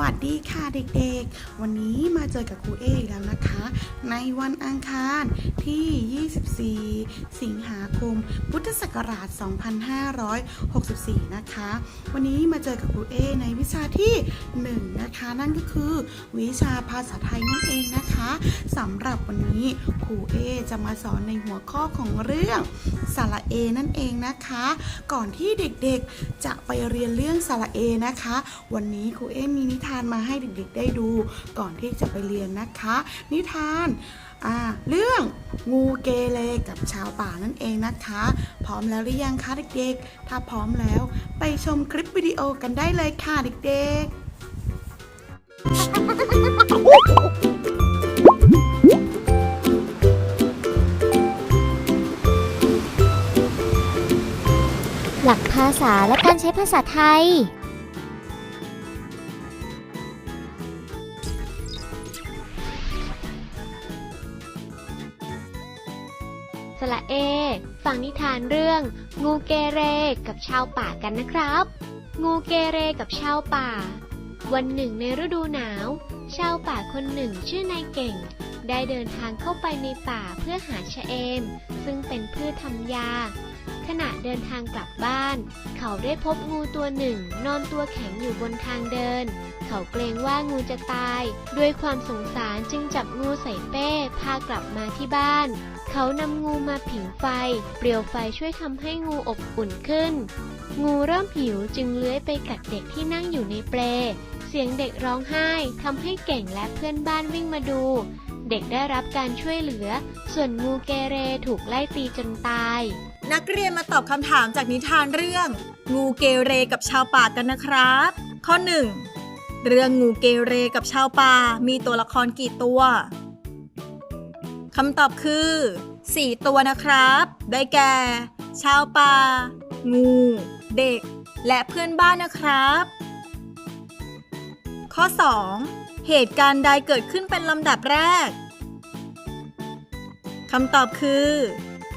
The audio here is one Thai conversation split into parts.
วัสดีค่ะเด็กๆ วันนี้มาเจอกับครูเอกแล้วนะคะ ในวันอังคารที่ 24 สิงหาคม พุทธศักราช 2564 นะคะ วันนี้มาเจอกับครูเอในวิชาที่ 1 นะคะ นั่นก็คือวิชาภาษาไทยนั่นเองนะคะสำหรับวันนี้ครูเอจะมาสอนในหัวข้อของเรื่องสระเอนั่นเองนะคะ ก่อนที่เด็กๆจะไปเรียนเรื่องสระเอนะคะ วันนี้ครูเอมีนิทานมาให้เด็กๆได้ดูก่อนที่จะไปเรียนนะคะ นิทานเรื่องงูเกเรกับชาวป่านั่นเองนะคะ พร้อมแล้วหรือยังคะเด็กๆ ถ้าพร้อมแล้วไปชมคลิปวิดีโอกันได้เลยค่ะเด็กๆหลักภาษาและการใช้ภาษาไทย ฟังนิทานเรื่อง งูเกเรกับชาวป่ากันนะครับ งูเกเรกับชาวป่า วันหนึ่งในฤดูหนาว ชาวป่าคนหนึ่งชื่อนายเก่ง ได้เดินทางเข้าไปในป่าเพื่อหาชะเอม ซึ่งเป็นพืชทำยา ขณะเดินทางกลับบ้าน เขาได้พบงูตัวหนึ่ง นอนตัวแข็งอยู่บนทางเดิน เขาเกรงว่างูจะตาย ด้วยความสงสารจึงจับงูใส่เป้ พากลับมาที่บ้าน เขานำงูมาผิงไฟ เปลวไฟช่วยทำให้งูอบอุ่นขึ้น งูเริ่มหิวจึงเลื้อยไปกัดเด็กที่นั่งอยู่ในเปลเสียงเด็กร้องไห้ทำให้เก่งและเพื่อนบ้านวิ่งมาดู เด็กได้รับการช่วยเหลือ ส่วนงูเกเรถูกไล่ตีจนตาย นักเรียนมาตอบคำถามจากนิทานเรื่อง งูเกเรกับชาวป่ากันนะครับ ข้อ 1. เรื่องงูเกเรกับชาวป่ามีตัวละครกี่ตัวคำตอบคือ 4 ตัวนะครับ ได้แก่ ชาวป่า งู เด็ก และเพื่อนบ้านนะครับ ข้อ 2. เหตุการณ์ใดเกิดขึ้นเป็นลำดับแรก คำตอบคือ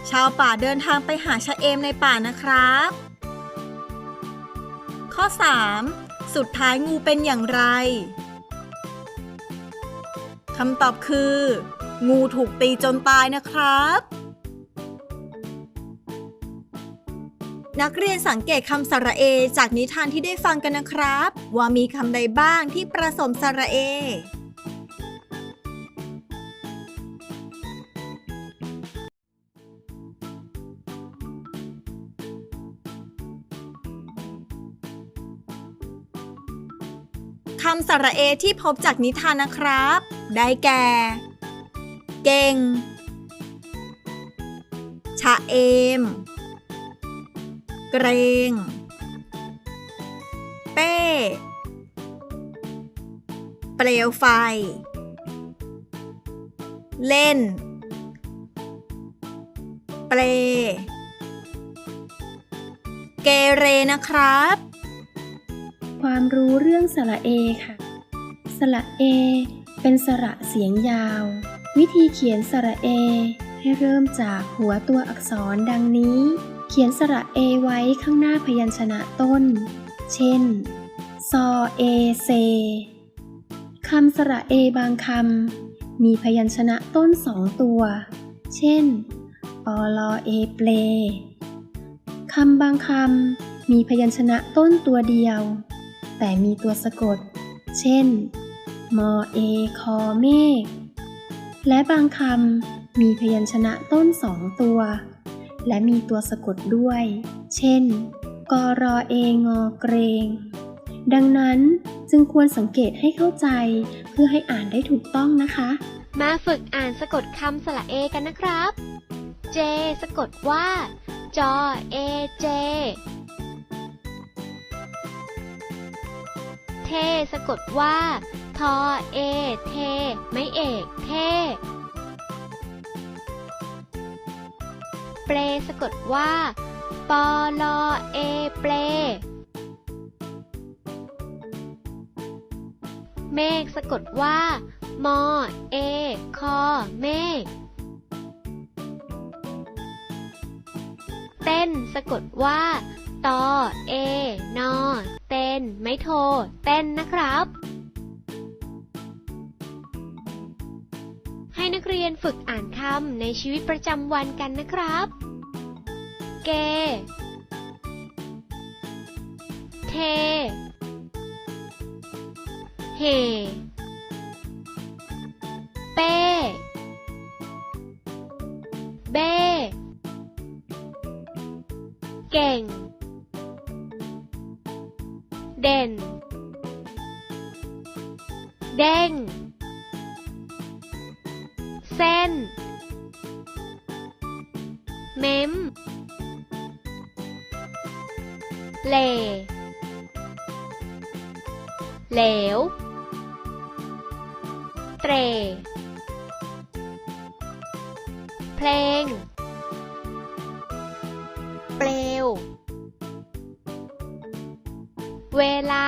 ชาวป่าเดินทางไปหาชะเอมในป่านะครับ ข้อ 3. สุดท้ายงูเป็นอย่างไร คำตอบคือ งูถูกตีจนตายนะครับ นักเรียนสังเกตคำสระเอ จากนิทานที่ได้ฟังกันนะครับ ว่ามีคำใดบ้างที่ประสมสระเอ คำสระเอที่พบจากนิทานนะครับ ได้แก่ เก่ง ชะเอม เกรง เป้ เปลวไฟ เล่น เปลเกเรนะครับ ความรู้เรื่องสระเอค่ะ สระเอ เป็นสระเสียงยาว วิธีเขียนสระเอ ให้เริ่มจากหัวตัวอักษรดังนี้ เขียนสระเอไว้ข้างหน้าพยัญชนะต้น เช่น ซอเอเซคำสระเอบางคำมีพยัญชนะต้นสองตัว เช่น ปอลอเอเปลคำบางคำมีพยัญชนะต้นตัวเดียว แต่มีตัวสะกด เช่น มอเอคอเมฆและบางคำมีพยัญชนะต้นสองตัว และมีตัวสะกดด้วย เช่น กรอเองอเกรง ดังนั้นจึงควรสังเกตให้เข้าใจ เพื่อให้อ่านได้ถูกต้องนะคะ มาฝึกอ่านสะกดคำสระเอกันนะครับ เจ สะกดว่า จอเอเจ เท สะกดว่า ทอเอ เท ไม่เอก เท เปลสะกดว่า ปอลอเอเปล เมฆสะกดว่า มอเอคอเมฆ เต้นสะกดว่า ตอเอนอเต้น ไม่โท เต้นนะครับ เรียนฝึกอ่านคำในชีวิตประจำวันกันนะครับ เก เท เฮ เป้ เบ้ เก่ง เด่น เด้ง เม้มเหลเหลว เตร เพลง เปลว เวลา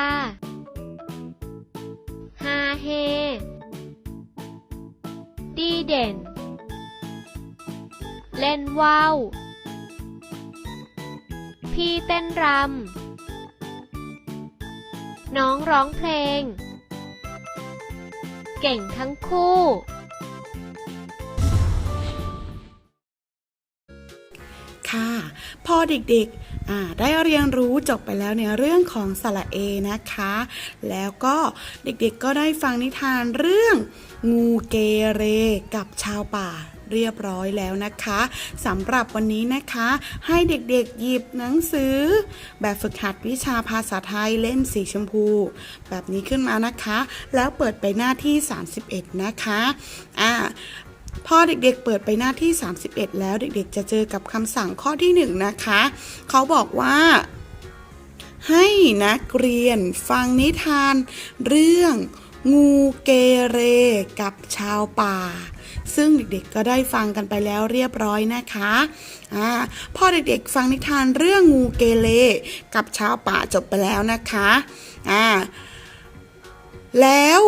ฮาเฮ ดีเด่น เล่นว่าว พี่เต้นรำ น้องร้องเพลง เก่งทั้งคู่ ค่ะ พอเด็กๆได้เรียนรู้จบไปแล้วในเรื่องของสระเอนะคะ แล้วก็เด็กๆก็ได้ฟังนิทานเรื่องงูเกเรกับชาวป่า เรียบร้อยแล้วนะคะสำหรับวันนี้นะคะ ให้เด็กๆหยิบหนังสือ แบบฝึกหัดวิชาภาษาไทยเล่มสีชมพู แบบนี้ขึ้นมานะคะ แล้วเปิดไปหน้าที่ 31 นะคะอ่าพอเด็กๆเปิดไปหน้าที่ 31 แล้วเด็กๆ จะเจอกับคำสั่งข้อที่ 1 นะคะ เขาบอกว่า ให้นักเรียนฟังนิทานเรื่อง งูเกเรกับชาวป่า ซึ่งเด็กๆก็ได้ฟังกันไปแล้วเรียบร้อยนะคะอ่าพอเด็กๆฟังนิทานเรื่องงูเกเรกับชาวป่าจบไปแล้วนะคะอ่าแล้ว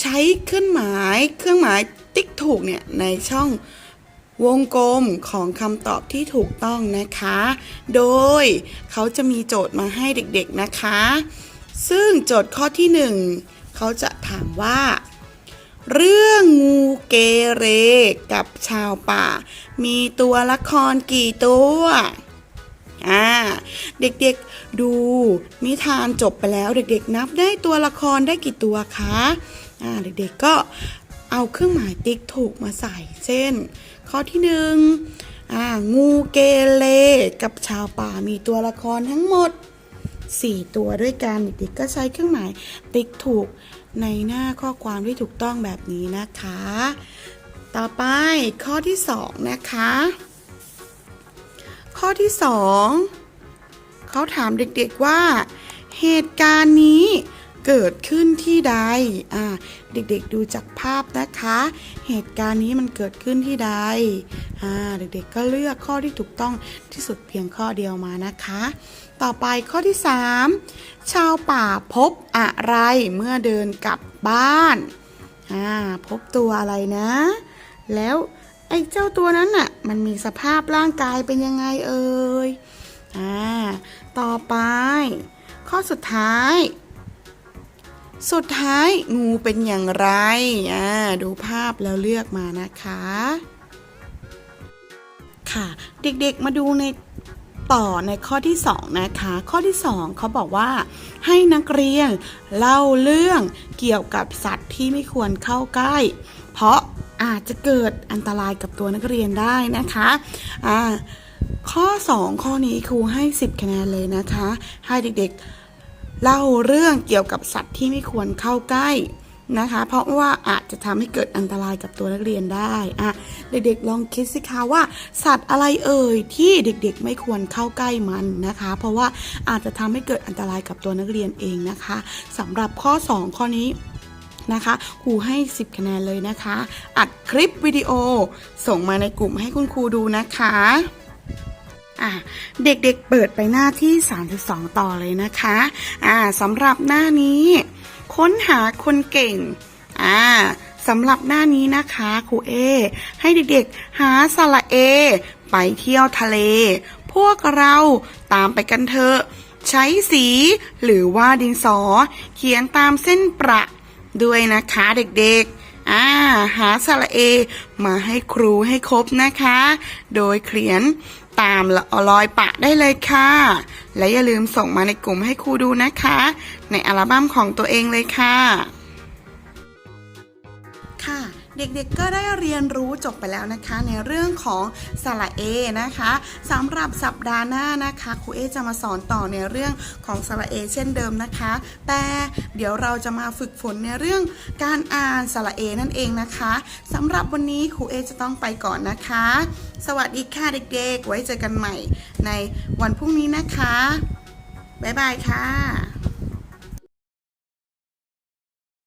ใช้เครื่องหมายเครื่องหมายติ๊กถูกเนี่ยในช่องวงกลมของคำตอบที่ถูกต้องนะคะ โดยเขาจะมีโจทย์มาให้เด็กๆนะคะ ซึ่งโจทย์ข้อที่หนึ่งเขาจะ ถามว่า เรื่องงูเกเรกับชาวป่า มีตัวละครกี่ตัวอ่าเด็กๆดูนิทานจบไปแล้วเด็กๆ นับได้ตัวละครได้กี่ตัวคะอ่าเด็กๆก็เอาเครื่องหมายติ๊กถูกมาใส่ เช่น ข้อที่หนึ่งอ่างูเกเรกับชาวป่ามีตัวละครทั้งหมด 4 ตัวด้วยกันเด็กๆก็ใช้เครื่องหมายติ๊กถูก ในหน้าข้อความที่ถูกต้องแบบนี้นะคะ ต่อไปข้อที่ 2 นะคะ ข้อที่ 2เขาถามเด็กๆว่า เหตุการณ์นี้ เกิดขึ้นที่ใดอ่าเด็กๆดูจากภาพนะคะ เหตุการณ์นี้มันเกิดขึ้นที่ใดอ่าเด็กๆก็เลือกข้อที่ถูกต้องที่สุดเพียงข้อเดียวมานะคะ ต่อไปข้อที่ 3 ชาวป่าพบอะไรเมื่อเดินกลับบ้านอ่าพบตัวอะไรนะ แล้วไอ้เจ้าตัวนั้นน่ะมันมีสภาพร่างกายเป็นยังไงเอ่ยอ่าต่อไป ข้อสุดท้าย สุดท้ายงูเป็นอย่างไรอ่าดูภาพแล้วเลือกมานะคะ ค่ะ เด็กๆมาดูในต่อในข้อที่ 2 นะคะ ข้อที่ 2เขาบอกว่า ให้นักเรียนเล่าเรื่องเกี่ยวกับสัตว์ที่ไม่ควรเข้าใกล้ เพราะอาจจะเกิดอันตรายกับตัวนักเรียนได้นะคะอ่าข้อ 2 ข้อนี้ครูให้ 10 คะแนนเลยนะคะ ให้เด็กๆ เล่าเรื่องเกี่ยวกับสัตว์ที่ไม่ควรเข้าใกล้นะคะ เพราะว่าอาจจะทำให้เกิดอันตรายกับตัวนักเรียนได้อะเด็กๆลองคิดสิคะว่า สัตว์อะไรเอ่ยที่เด็กๆ ไม่ควรเข้าใกล้มันนะคะ เพราะว่าอาจจะทำให้เกิดอันตรายกับตัวนักเรียนเองนะคะสำหรับข้อ 2 ข้อนี้นะคะครูให้ 10 คะแนนเลยนะคะ อัดคลิปวิดีโอส่งมาในกลุ่มให้คุณครูดูนะคะ อะเด็กๆเปิดไปหน้าที่ 32 ต่อเลยนะคะอ่าสำหรับหน้านี้ ค้นหาคนเก่งอ่าสำหรับหน้านี้นะคะครูเอ ให้เด็กๆหาสระเอ ไปเที่ยวทะเล พวกเราตามไปกันเถอะ ใช้สีหรือว่าดินสอ เขียนตามเส้นประด้วยนะคะเด็กๆ อ่าหาสระเอ มาให้ครูให้ครบนะคะ โดยเขียนตามรอยปะได้เลยค่ะ และอย่าลืมส่งมาในกลุ่มให้ครูดูนะคะ ในอัลบั้มของตัวเองเลยค่ะค่ะ เด็กๆก็ได้เรียนรู้จบไปแล้วนะคะ ในเรื่องของสระเอนะคะสำหรับสัปดาห์หน้านะคะครูเอจะมาสอนต่อในเรื่องของสระเอเช่นเดิมนะคะ แต่เดี๋ยวเราจะมาฝึกฝนในเรื่องการอ่านสระเอนั่นเองนะคะสำหรับวันนี้ครูเอจะต้องไปก่อนนะคะ สวัสดีค่ะเด็กๆ ไว้เจอกันใหม่ในวันพรุ่งนี้นะคะบ๊ายบายค่ะ